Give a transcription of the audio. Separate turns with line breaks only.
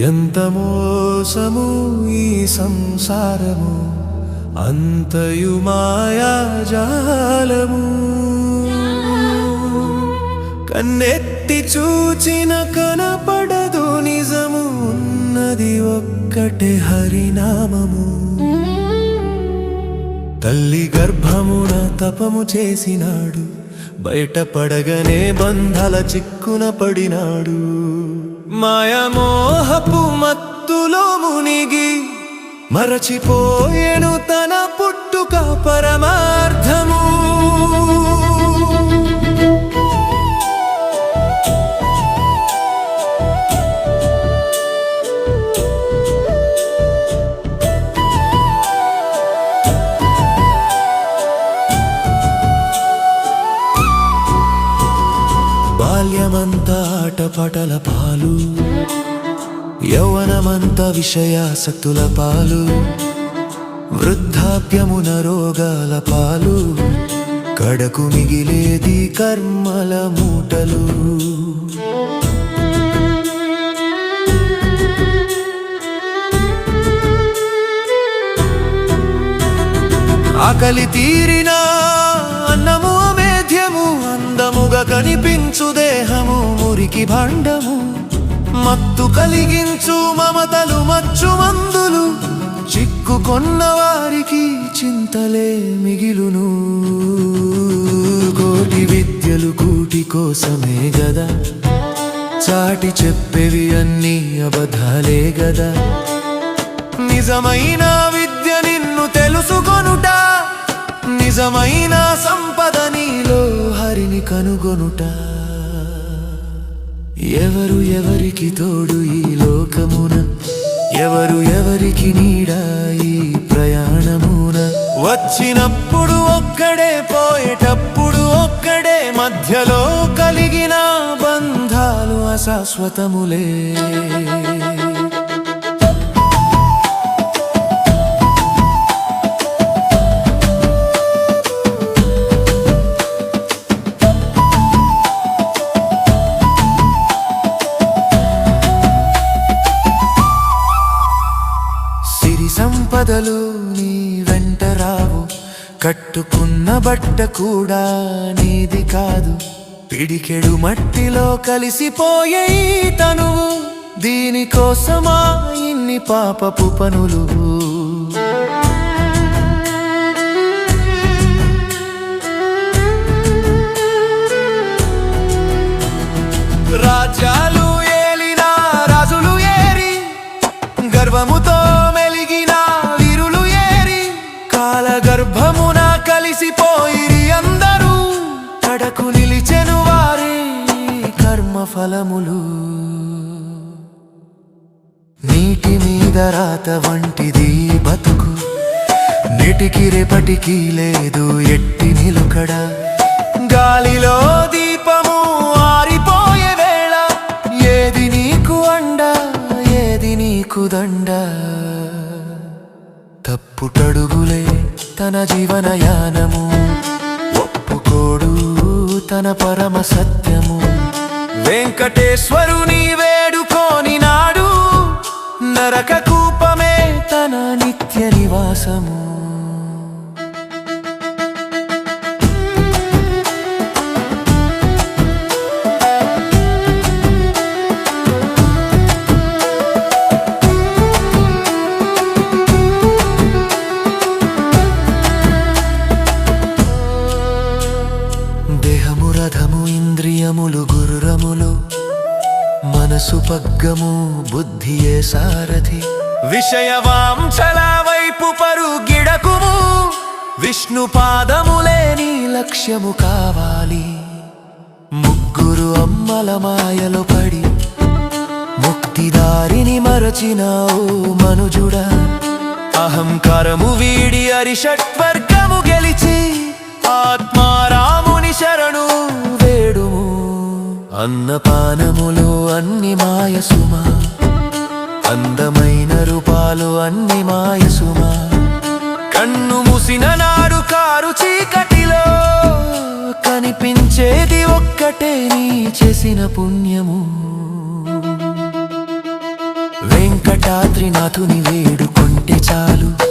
ఎంత మోసము ఈ సంసారము? అంతయు మాయాజాలము కన్నెత్తి చూచిన కనపడదు నిజము ఉన్నది ఒక్కటే హరినామము. తల్లి గర్భమున తపము చేసినాడు బయటపడగనే బంధాల చిక్కున పడినాడు. మాయమోహపు మత్తులో మునిగి మరచిపోయేను తన పుట్టుక పరమా ఆటపాటల పాలు యౌవనమంత విషయాసక్తుల పాలు వృద్ధాప్యమున రోగాల పాలు కడకు మిగిలేది కర్మల మూటలు. ఆకలి తీరినా అన్నము మేధ్యము అందముగా కనిపించు దేహము. మురికి భాండము మత్తు కలిగించు మమతలు మచ్చు మందులు చిక్కుకొన్న వారికి చింతలే మిగిలును. కోటి విద్యలు కూటి కోసమే గదా చాటి చెప్పేవి అన్నీ అబద్ధాలే గదా. నిజమైన విద్య నిన్ను తెలుసుకొనుట నిజమైన సంపద నీలో హరిని కనుగొనుట. ఎవరు ఎవరికి తోడు ఈ లోకమున? ఎవరు ఎవరికి నీడ ఈ ప్రయాణమున? వచ్చినప్పుడు ఒక్కడే పోయేటప్పుడు ఒక్కడే మధ్యలో కలిగిన బంధాలు అశాశ్వతములే. కట్టుకున్న బట్ట కూడా నీది కాదు. పిడికెడు మట్టిలో కలిసిపోయే తను తనువు. దీనికోసమా ఇన్ని పాపపు పనులు? రాజా గర్భమున కలిసిపోయిరి అందరూ. తడకు నిలిచెను వారి కర్మఫలములు. నీటి మీద రాత వంటిది బతుకు. నీటికి రేపటికి లేదు ఎట్టి నిలుకడ. గాలిలో తన జీవనయానము. ఒప్పుకోడు తన పరమ సత్యము. వెంకటేశ్వరుని వేడుకోని నాడు నరక కూపమే తన నిత్య నివాసము. సుపగ్గము పగ్గము బుద్ధియే సారథి. విషయవాంఛల వైపు పరుగిడకుము విష్ణు పాదములే నీ లక్ష్యము కావాలి. ముగ్గురు అమ్మల మాయలో పడి ముక్తిదారిని మరచిన ఓ మనుజుడా. అహంకారము వీడి అరిషట్వర్గ అన్నపానములు అన్ని మాయసుమా. అందమైన రూపాలు అన్ని మాయసుమా. కన్ను మూసిన నాడు కారు చీకటిలో కనిపించేది ఒక్కటే నీ చేసిన పుణ్యము. వెంకటాద్రినాథుని వేడుకుంటే చాలు.